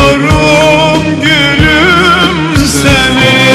Kokluyorum gülüm seni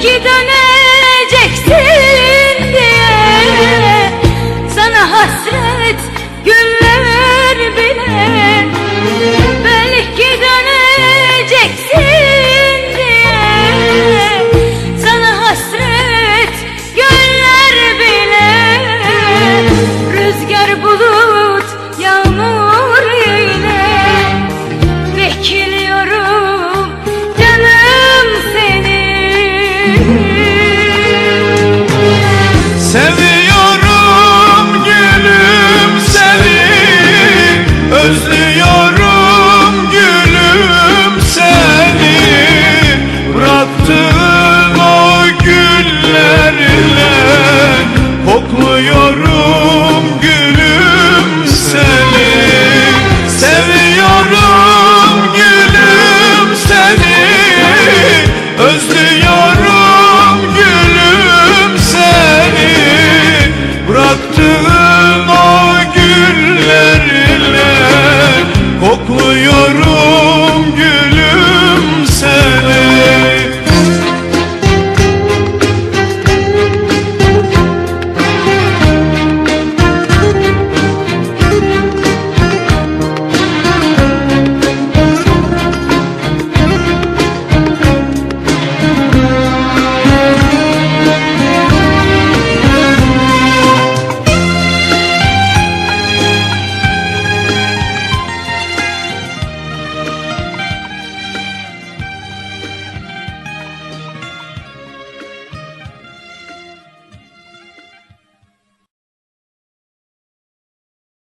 gidene